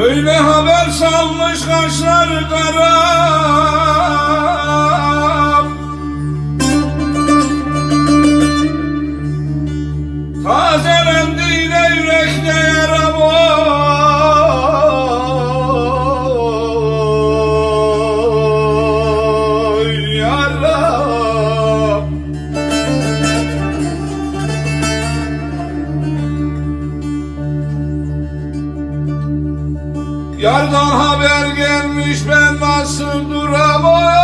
Böyle haber salmış kaşlar kara. Yardan haber gelmiş ben nasıl duram oy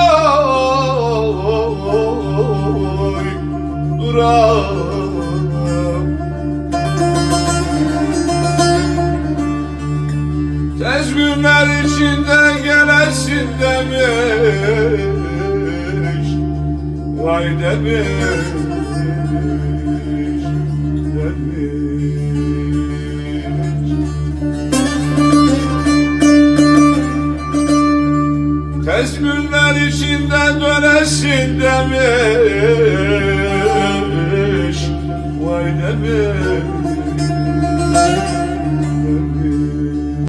duram Tez günler içinde gelesin demiş. Vay demiş günler içinde dönesin demiş. Vay demiş